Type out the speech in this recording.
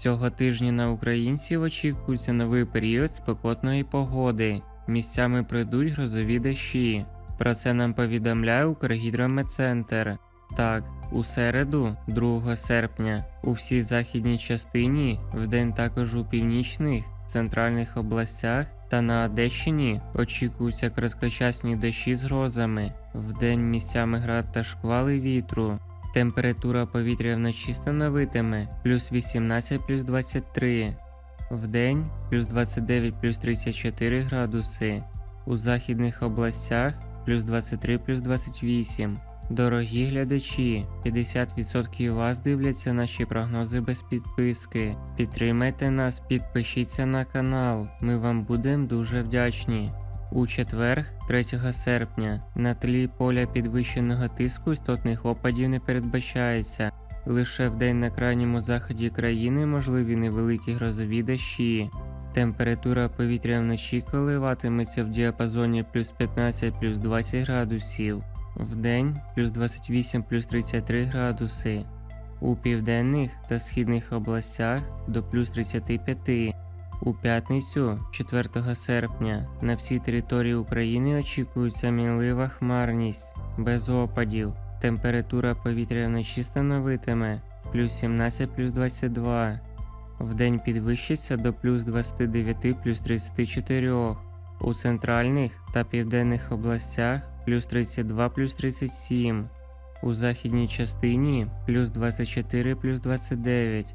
Цього тижня на українців очікується новий період спекотної погоди. Місцями прийдуть грозові дощі. Про це нам повідомляє Укргідрометцентр. Так, у середу, 2 серпня, у всій західній частині, вдень також у північних, центральних областях та на Одещині очікуються короткочасні дощі з грозами, вдень місцями град та шквали вітру. Температура повітря вночі становитиме плюс 18 плюс 23, вдень плюс 29 плюс 34 градуси, у західних областях плюс 23 плюс 28. Дорогі глядачі, 50% вас дивляться наші прогнози без підписки. Підтримайте нас, підпишіться на канал. Ми вам будемо дуже вдячні. У четвер, 3 серпня, на тлі поля підвищеного тиску істотних опадів не передбачається. Лише вдень на крайньому заході країни можливі невеликі грозові дощі. Температура повітря вночі коливатиметься в діапазоні плюс 15 плюс 20 градусів, вдень плюс 28 плюс 33 градуси, у південних та східних областях до плюс 35. У п'ятницю, 4 серпня, на всій території України очікується мінлива хмарність без опадів. Температура повітря вночі становитиме плюс 17 плюс 22. Вдень підвищиться до плюс 29 плюс 34. У центральних та південних областях плюс 32 плюс 37. У західній частині плюс 24 плюс 29.